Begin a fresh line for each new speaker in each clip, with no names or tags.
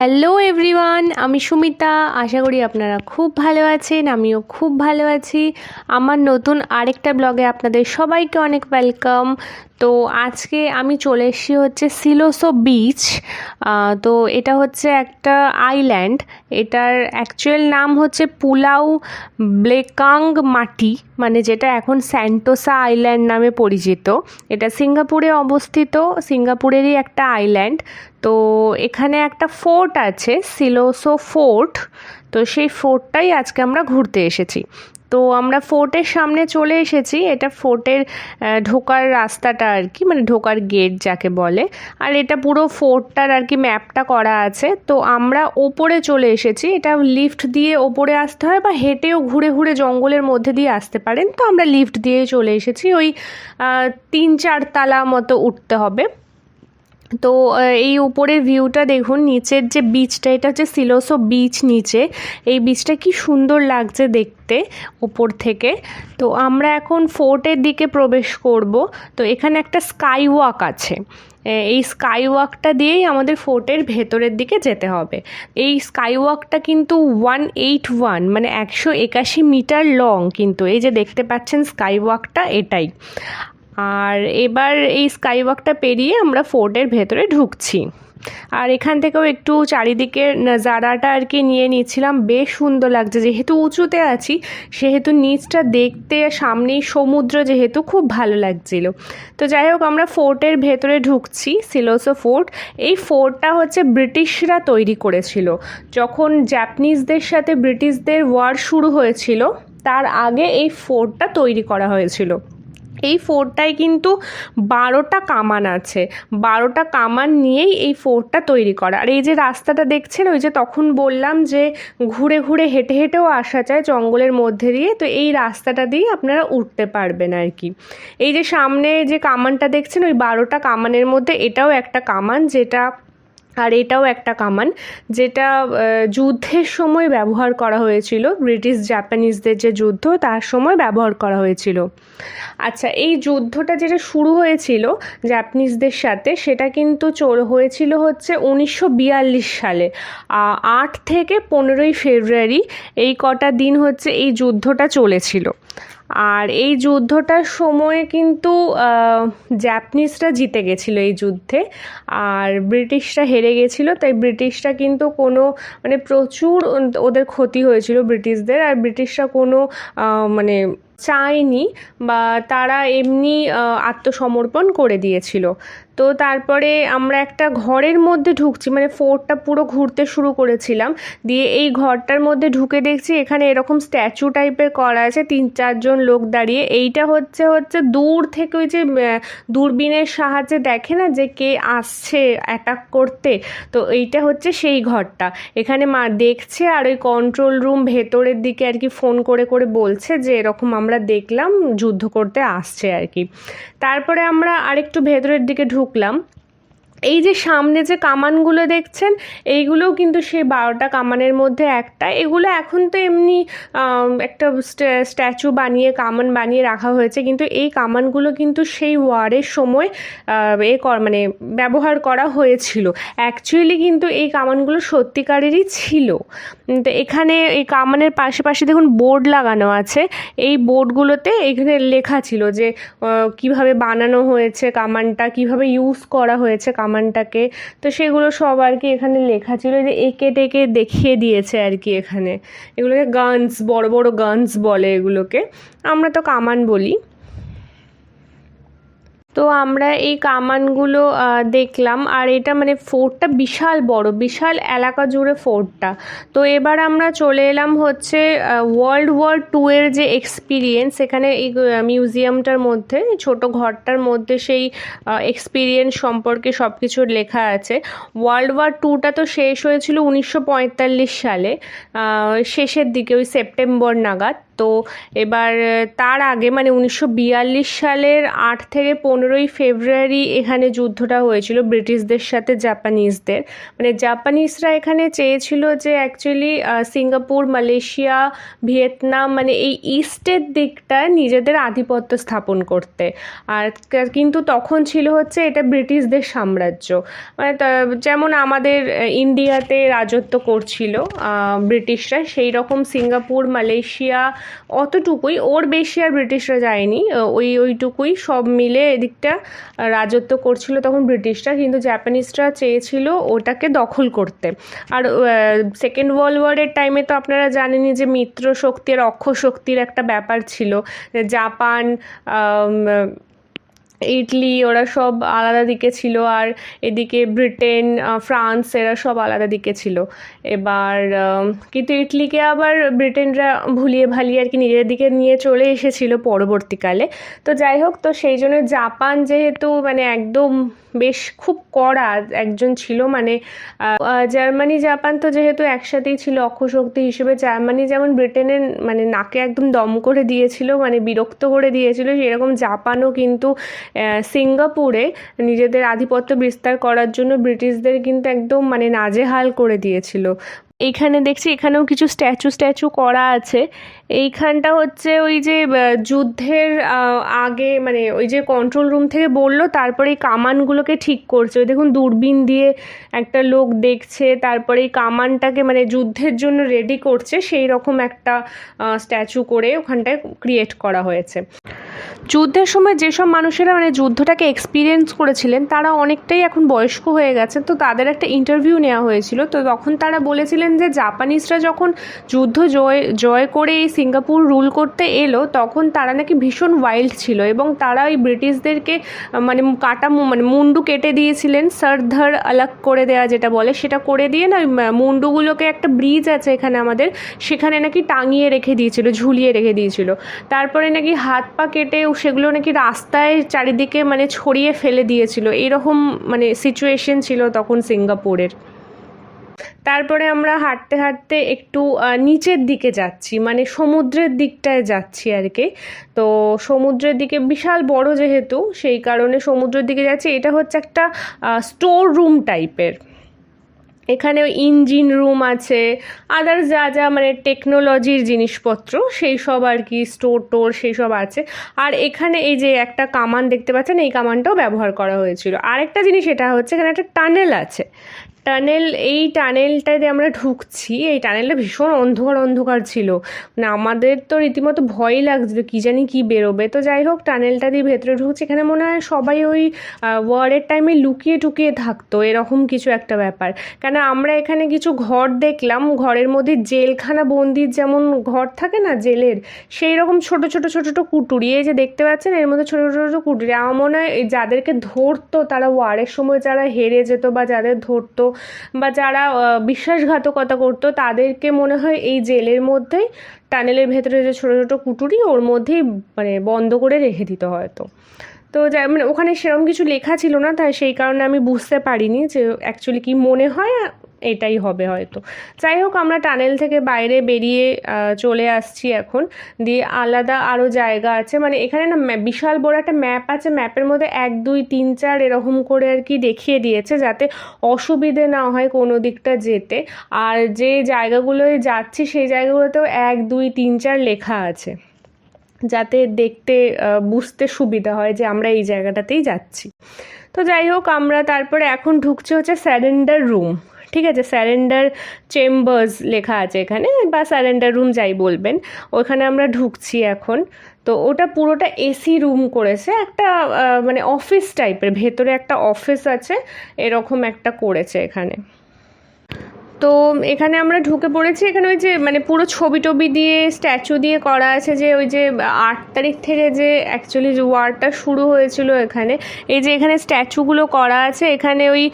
Hello everyone আমি সুমিতা। আশা করি আপনারা খুব ভালো আছেন, আমিও খুব ভালো আছি। আমার নতুন আরেকটা ব্লগে আপনাদের সবাইকে অনেক ওয়েলকাম তো আজকে আমি চলে এসেছি হচ্ছে সিলোসো বিচ তো এটা হচ্ছে একটা আইল্যান্ড এটার অ্যাকচুয়াল নাম হচ্ছে পুলাউ ব্লেকাং মাটি মানে যেটা এখন স্যান্টোসা আইল্যান্ড নামে পরিচিত। এটা সিঙ্গাপুরে অবস্থিত, সিঙ্গাপুরেরই একটা আইল্যান্ড তো এখানে একটা ফোর্ট আছে, সিলোসো ফোর্ট তো সেই ফোর্টটাই আজকে আমরা ঘুরতে এসেছি। তো আমরা ফোর্টের সামনে চলে এসেছি। এটা ফোর্টের ঢোকার রাস্তাটা আর কি মানে ঢোকার গেট যাকে বলে। আর এটা পুরো ফোর্টটার আর কি ম্যাপটা করা আছে। তো আমরা ওপরে চলে এসেছি। এটা লিফট দিয়ে ওপরে আসতে হয় বা হেঁটেও ঘুরে ঘুরে জঙ্গলের মধ্যে দিয়ে আসতে পারেন। তো আমরা লিফট দিয়ে চলে এসেছি। ওই তিন চার তালা মতো উঠতে হবে। তো এই উপরের ভিউটা দেখুন, নিচের যে বিচটা এটা হচ্ছে সিলোসো বিচ নিচে। এই বিচটা কি সুন্দর লাগছে দেখতে উপর থেকে। তো, আমরা এখন ফোর্টের দিকে প্রবেশ করব। তো, এখানে একটা স্কাই ওয়াক আছে এই স্কাই ওয়াকটা দিয়েই আমাদের ফোর্টের ভেতরের দিকে যেতে হবে। এই স্কাই ওয়াকটা কিন্তু ওয়ান এইট ওয়ান মানে একশো একাশি মিটার লং কিন্তু। এই যে দেখতে পাচ্ছেন স্কাই ওয়াকটা এটাই। আর এবার এই স্কাইওয়াকটা পেরিয়ে আমরা ফোর্টের ভেতরে ঢুকছি। আর এখান থেকেও একটু চারিদিকের নজারাটা আর কি নিয়ে নিচ্ছিলাম বেশ সুন্দর লাগছে। যেহেতু উঁচুতে আছি, সেহেতু নিচটা দেখতে সামনেই সমুদ্র যেহেতু খুব ভালো লাগছিল। তো যাই হোক, আমরা ফোর্টের ভেতরে ঢুকছি, সিলোসো ফোর্ট। এই ফোর্টটা হচ্ছে ব্রিটিশরা তৈরি করেছিল। যখন জাপানিজদের সাথে ব্রিটিশদের ওয়ার শুরু হয়েছিল, তার আগে এই ফোর্টটা তৈরি করা হয়েছিল। এই ফোরটায় কিন্তু বারোটা কামান আছে। বারোটা কামান নিয়েই এই ফোরটা তৈরি করা। আর এই যে রাস্তাটা দেখছেন, ওই যে তখন বললাম যে ঘুরে ঘুরে হেঁটে হেঁটেও আসা যায় জঙ্গলের মধ্যে দিয়ে, তো এই রাস্তাটা দিয়ে আপনারা উঠতে পারবেন আর কি। এই যে সামনে যে কামানটা দেখছেন, ওই বারোটা কামানের মধ্যে এটাও একটা কামান যেটা আর এটাও একটা কামান যেটা যুদ্ধের সময় ব্যবহার করা হয়েছিল, ব্রিটিশ জাপানিজদের যে যুদ্ধ, তার সময় ব্যবহার করা হয়েছিল। আচ্ছা এই যুদ্ধটা যেটা শুরু হয়েছিল জাপানিজদের সাথে, সেটা কিন্তু চোর, হয়েছিল হচ্ছে উনিশশো বিয়াল্লিশ সালে। আট থেকে পনেরোই ফেব্রুয়ারি এই কটা দিন হচ্ছে এই যুদ্ধটা চলেছিল। আর এই যুদ্ধটার সময়ে কিন্তু জ্যাপনিসরা জিতে গেছিল এই যুদ্ধে। আর ব্রিটিশরা হেরে গেছিল, তাই ব্রিটিশরা কিন্তু কোনো মানে প্রচুর ওদের ক্ষতি হয়েছিল ব্রিটিশদের আর ব্রিটিশরা কোনো মানে চায়নি, বা তারা এমনি আত্মসমর্পণ করে দিয়েছিল। তো তারপরে আমরা একটা ঘরের মধ্যে ঢুকছি মানে ফোর্টটা পুরো ঘুরতে শুরু করেছিলাম। দিয়ে এই ঘরটার মধ্যে ঢুকে দেখছি এখানে এরকম স্ট্যাচু টাইপের করা আছে, তিন চারজন লোক দাঁড়িয়ে। এইটা হচ্ছে হচ্ছে দূর থেকে ওই যে দূরবীনের সাহায্যে দেখে না যে কে আসছে অ্যাটাক করতে? তো এইটা হচ্ছে সেই ঘরটা। এখানে মা দেখছে আর ওই কন্ট্রোল রুম ভেতরের দিকে আর কি ফোন করে করে বলছে যে এরকম আমরা দেখলাম, যুদ্ধ করতে আসছে আর কি। তারপরে আমরা আরেকটু ভেতরের দিকে ঢুক ঢুকলাম এই যে সামনে যে কামানগুলো দেখছেন, এইগুলোও কিন্তু সেই বারোটা কামানের মধ্যে একটা। এগুলো এখন তো এমনি একটা স্ট্যাচু বানিয়ে, কামান বানিয়ে রাখা হয়েছে। কিন্তু এই কামানগুলো কিন্তু সেই ওয়ারের সময় এ কর মানে ব্যবহার করা হয়েছিল। অ্যাকচুয়ালি কিন্তু এই কামানগুলো সত্যিকারেরই ছিল। তো এখানে এই কামানের পাশে দেখুন বোর্ড লাগানো আছে। এই বোর্ডগুলোতে এখানে লেখা ছিল যে কীভাবে বানানো হয়েছে কামানটা, কীভাবে ইউজ করা হয়েছে কামান কামানটাকে তো সেগুলো সব আর কি এখানে লেখা ছিল যে এঁকে টেকে দেখিয়ে দিয়েছে আর কি এখানে। এগুলোকে গানস বড় বড় গানস বলে এগুলোকে। আমরা তো কামান বলি। তো আমরা এই কামানগুলো দেখলাম। আর এটা মানে ফোর্টটা বিশাল বড়, বিশাল এলাকা জুড়ে ফোর্টটা তো এবার আমরা চলে এলাম হচ্ছে ওয়ার্ল্ড ওয়ার টু এর যে এক্সপিরিয়েন্স এখানে এই মিউজিয়ামটার মধ্যে, ছোট ঘরটার মধ্যে সেই এক্সপিরিয়েন্স সম্পর্কে সব কিছু লেখা আছে। ওয়ার্ল্ড ওয়ার টুটা তো শেষ হয়েছিল উনিশশো পঁয়তাল্লিশ সালে শেষের দিকে, ওই সেপ্টেম্বর নাগাদ। তো এবার তার আগে মানে উনিশশো বিয়াল্লিশ সালের আট থেকে পনেরোই ফেব্রুয়ারি এখানে যুদ্ধটা হয়েছিল ব্রিটিশদের সাথে জাপানিজদের। মানে জাপানিজরা এখানে চেয়েছিল যে অ্যাকচুয়ালি সিঙ্গাপুর, মালয়েশিয়া, ভিয়েতনাম মানে এই ইস্টের দিকটা নিজেদের আধিপত্য স্থাপন করতে। আর কিন্তু তখন ছিল হচ্ছে এটা ব্রিটিশদের সাম্রাজ্য। মানে যেমন আমাদের ইন্ডিয়াতে রাজত্ব করছিল ব্রিটিশরা, সেই রকম সিঙ্গাপুর, মালয়েশিয়া অতটুকুই, ওর বেশি আর ব্রিটিশরা যায়নি। ওই, ওইটুকুই সব মিলে এদিকটা রাজত্ব করছিল তখন ব্রিটিশরা, কিন্তু জাপানিজরা চেয়েছিল ওটাকে দখল করতে। আর সেকেন্ড ওয়ার্ল্ড ওয়ারের টাইমে তো আপনারা জানেনই যে মিত্র শক্তি আর অক্ষ শক্তির একটা ব্যাপার ছিল। জাপান ইটলি, ওরা সব আলাদা দিকে ছিল। আর এদিকে ব্রিটেন ফ্রান্স, এরা সব আলাদা দিকে ছিল। এবার কিন্তু ইটলিকে আবার ব্রিটেনরা ভুলিয়ে ভালিয়ে আর কি নিজের দিকে নিয়ে চলে এসেছিল পরবর্তীকালে। তো যাই হোক, তো সেই জন্য জাপান যেহেতু মানে একদম বেশ খুব কড়া একজন ছিল মানে জার্মানি, জাপান তো যেহেতু একসাথেই ছিল অক্ষশক্তি হিসেবে, জার্মানি যেমন ব্রিটেনের মানে নাকে একদম দম করে দিয়েছিল মানে বিরক্ত করে দিয়েছিল, সেরকম জাপানও কিন্তু সিঙ্গাপুরে নিজেদের আধিপত্য বিস্তার করার জন্য ব্রিটিশদের কিন্তু একদম মানে নাজেহাল করে দিয়েছিল। এইখানে দেখছি এখানেও কিছু স্ট্যাচু স্ট্যাচু করা আছে। এইখানটা হচ্ছে ওই যে যুদ্ধের আগে মানে ওই যে কন্ট্রোল রুম থেকে বলল, তারপরে এই কামানগুলোকে ঠিক করছে। ওই দেখুন দূরবীন দিয়ে একটা লোক দেখছে, তারপরে এই কামানটাকে মানে যুদ্ধের জন্য রেডি করছে, সেই রকম একটা স্ট্যাচু করে ওখানটায় ক্রিয়েট করা হয়েছে। যুদ্ধের সময় যেসব মানুষেরা মানে যুদ্ধটাকে এক্সপিরিয়েন্স করেছিলেন, তারা অনেকটাই এখন বয়স্ক হয়ে গেছে। তো তাদের একটা ইন্টারভিউ নেওয়া হয়েছিল। তো তখন তারা বলেছিলেন যে জাপানিজরা যখন যুদ্ধ জয় জয় করে এই সিঙ্গাপুর রুল করতে এলো, তখন তারা নাকি ভীষণ ওয়াইল্ড ছিল এবং তারা ওই ব্রিটিশদেরকে মানে কাটা মানে মুন্ডু কেটে দিয়েছিলেন সরধর আলাগ করে দেওয়া যেটা বলে, সেটা করে দিয়ে না মুন্ডুগুলোকে একটা ব্রিজ আছে এখানে আমাদের, সেখানে নাকি টাঙিয়ে রেখে দিয়েছিল, ঝুলিয়ে রেখে দিয়েছিল। তারপরে নাকি হাত পা কেটে সেগুলো নাকি রাস্তায় চারিদিকে মানে ছড়িয়ে ফেলে দিয়েছিল। এরকম মানে সিচুয়েশন ছিল তখন সিঙ্গাপুরের। তারপরে আমরা হাঁটতে হাঁটতে একটু নিচের দিকে যাচ্ছি মানে সমুদ্রের দিকটায় যাচ্ছি আর কি। তো সমুদ্রের দিকে বিশাল বড় যেহেতু, সেই কারণে সমুদ্রের দিকে যাচ্ছি। এটা হচ্ছে একটা স্টোর রুম টাইপের এখানে ইঞ্জিন রুম আছে আদার্স যা যা মানে টেকনোলজির জিনিসপত্র, সেই সব আর কি স্টোর টোর সেই সব আছে। আর এখানে এই যে একটা কামান দেখতে পাচ্ছেন, এই কামানটাও ব্যবহার করা হয়েছিল। আরেকটা জিনিস, এটা হচ্ছে এখানে একটা টানেল আছে। টানেল, এই টানেলটাতে আমরা ঢুকছি। এই টানেলটা ভীষণ অন্ধকার অন্ধকার ছিল। মানে আমাদের তো রীতিমতো ভয়ই লাগছিল, কী জানি কী বেরোবে। তো যাই হোক, টানেলটা দিয়ে ভেতরে ঢুকছি। এখানে মনে হয় সবাই ওই ওয়ারের টাইমে লুকিয়ে টুকিয়ে থাকতো। এরকম কিছু একটা ব্যাপার। কেন আমরা এখানে কিছু ঘর দেখলাম। ঘরের মধ্যে জেলখানা বন্দির যেমন ঘর থাকে না, জেলের, সেই রকম ছোট ছোট ছোট ছোট কুটুরি। এই যে দেখতে পাচ্ছেন, এর মধ্যে ছোট ছোট ছোট কুটুরি। আমার মনে হয় যাদেরকে ধরতো, তারা ওয়ারের সময় যারা হেরে যেত বা যাদের ধরতো বা যারা বিশ্বাসঘাতকতা করতো, তাদেরকে মনে হয় এই জেলের মধ্যেই, টানেলের ভেতরে যে ছোটো ছোটো কুটুরি, ওর মধ্যেই মানে বন্ধ করে রেখে দিত হয়তো। তো যাই মানে ওখানে সেরকম কিছু লেখা ছিল না, তাই সেই কারণে আমি বুঝতে পারিনি যে অ্যাকচুয়ালি কি মনে হয় এটাই হবে হয়তো। যাই হোক, আমরা টানেল থেকে বাইরে বেরিয়ে চলে আসছি এখন। দিয়ে আলাদা আরও জায়গা আছে। মানে এখানে না বিশাল বড় একটা ম্যাপ আছে। ম্যাপের মধ্যে এক, দুই, তিন, চার এরকম করে আর কি দেখিয়ে দিয়েছে যাতে অসুবিধে না হয় কোনো দিকটা যেতে। আর যে জায়গাগুলোয় যাচ্ছি, সেই জায়গাগুলোতেও এক, দুই, তিন, চার লেখা আছে। যাতে দেখতে বুঝতে সুবিধা হয় যে আমরা এই জায়গাটাতেই যাচ্ছি। তো যাই হোক, আমরা তারপরে এখন ঢুকছি হচ্ছে স্যারেন্ডার রুম। ঠিক আছে স্যারেন্ডার চেম্বার্স লেখা আছে এখানে, বা স্যারেন্ডার রুম যাই বলবেন, ওখানে আমরা ঢুকছি এখন। তো ওটা পুরোটা এসি রুম করেছে, একটা মানে অফিস টাইপের ভেতরে একটা অফিস আছে, এরকম একটা করেছে এখানে। তো এখানে আমরা ঢুকে পড়েছি, এখানে ওই যে মানে পুরো ছবি টবি দিয়ে স্ট্যাচু দিয়ে করা আছে যে ওই যে আট তারিখ থেকে যে অ্যাকচুয়ালি যে ওয়ারটা শুরু হয়েছিল এখানে। এই যে এখানে স্ট্যাচুগুলো করা আছে, এখানে ওই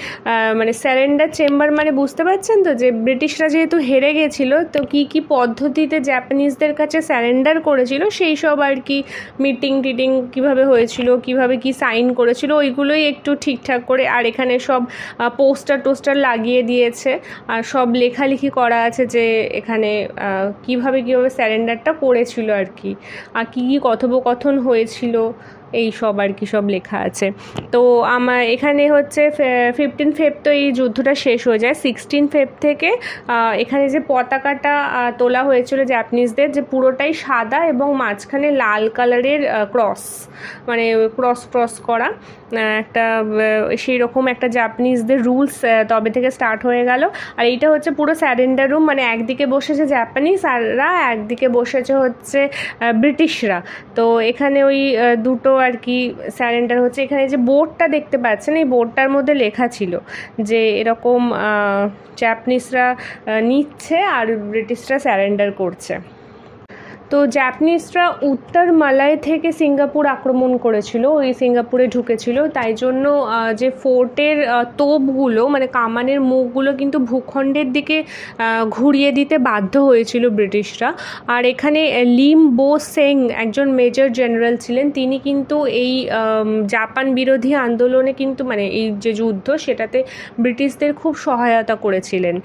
মানে স্যারেন্ডার চেম্বার মানে বুঝতে পারছেন তো যে ব্রিটিশরা যেহেতু হেরে গেছিল, তো কি কি পদ্ধতিতে জাপানিজদের কাছে স্যারেন্ডার করেছিল, সেই সব আর কি মিটিং টিটিং কীভাবে হয়েছিল, কীভাবে কি সাইন করেছিল, ওইগুলোই একটু ঠিকঠাক করে, আর এখানে সব পোস্টার টোস্টার লাগিয়ে দিয়েছে। আর সব লেখালেখি করা আছে যে এখানে কীভাবে কীভাবে স্যারেন্ডারটা করেছিল আর কি, আর কী কী কথোপকথন হয়েছিল এই সব আর কি সব লেখা আছে। তো আমার এখানে হচ্ছে ফিফটিন ফেব তো এই যুদ্ধটা শেষ হয়ে যায়। সিক্সটিন ফেব থেকে এখানে যে পতাকাটা তোলা হয়েছিল জাপানিজদের যে পুরোটাই সাদা এবং মাঝখানে লাল কালারের ক্রস মানে ক্রস ক্রস করা। একটা সেই রকম একটা জাপানিজদের রুলস তবে থেকে স্টার্ট হয়ে গেল। আর এইটা হচ্ছে পুরো স্যারেন্ডার রুম মানে একদিকে বসেছে জাপানিজ আররা একদিকে বসেছে হচ্ছে ব্রিটিশরা তো এখানে ওই দুটো আর কি স্যারেন্ডার হচ্ছে। এখানে যে বোর্ডটা দেখতে পাচ্ছেন, এই বোর্ডটার মধ্যে লেখা ছিল যে এরকম চ্যাপনিসরা নিচ্ছে আর ব্রিটিশরা স্যারেন্ডার করছে। তো জাপানিজরা উত্তর মালয় থেকে সিঙ্গাপুর আক্রমণ করেছিল, ওই সিঙ্গাপুরে ঢুকেছিল। তাই জন্য যে ফোর্টের তোপগুলো মানে কামানের মুখগুলো কিন্তু ভূখণ্ডের দিকে ঘুরিয়ে দিতে বাধ্য হয়েছিল ব্রিটিশরা। আর এখানে লিম বো সেং একজন মেজর জেনারেল ছিলেন। তিনি কিন্তু এই জাপান বিরোধী আন্দোলনে কিন্তু মানে এই যে যুদ্ধ, সেটাতে ব্রিটিশদের খুব সহায়তা করেছিলেন।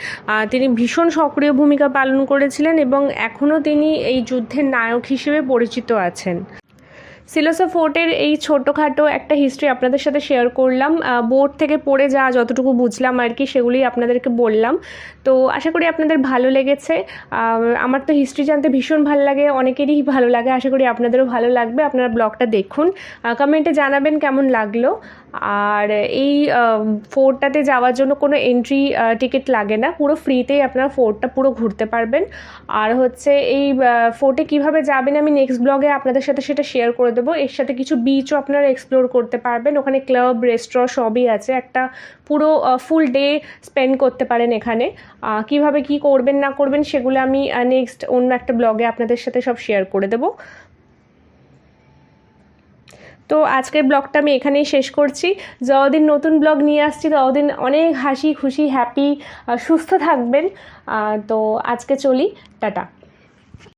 তিনি ভীষণ সক্রিয় ভূমিকা পালন করেছিলেন এবং এখনও তিনি এই যুদ্ধের নায়ক হিসেবে পরিচিত আছেন। সিলোসা ফোর্টের এই ছোটোখাটো একটা হিস্ট্রি আপনাদের সাথে শেয়ার করলাম। বোর্ড থেকে পড়ে যা যতটুকু বুঝলাম আর কি, সেগুলি আপনাদেরকে বললাম। তো আশা করি আপনাদের ভালো লেগেছে। আমার তো হিস্ট্রি জানতে ভীষণ ভালো লাগে, অনেকেরই ভালো লাগে, আশা করি আপনাদেরও ভালো লাগবে। আপনারা ব্লগটা দেখুন। কমেন্টে জানাবেন কেমন লাগল। আর এই ফোর্টটাতে যাওয়ার জন্য কোনো এন্ট্রি টিকিট লাগে না। পুরো ফ্রিতেই আপনারা ফোর্টটা পুরো ঘুরতে পারবেন। আর হচ্ছে এই ফোর্টে কীভাবে যাবেন আমি নেক্সট ব্লগে আপনাদের সাথে সেটা শেয়ার করে দেবো। এর সাথে কিছু বিচও আপনারা এক্সপ্লোর করতে পারবেন। ওখানে ক্লাব রেস্টুরেন্ট সবই আছে। একটা পুরো ফুল ডে স্পেন্ড করতে পারেন এখানে। কীভাবে কি করবেন, না করবেন সেগুলো আমি নেক্সট অন্য একটা ব্লগে আপনাদের সাথে সব শেয়ার করে দেবো। তো আজকের ব্লগটা আমি এখানেই শেষ করছি। যতদিন নতুন ব্লগ নিয়ে আসছি, ততদিন অনেক হাসি খুশি হ্যাপি সুস্থ থাকবেন। তো আজকে চলি। টাটা।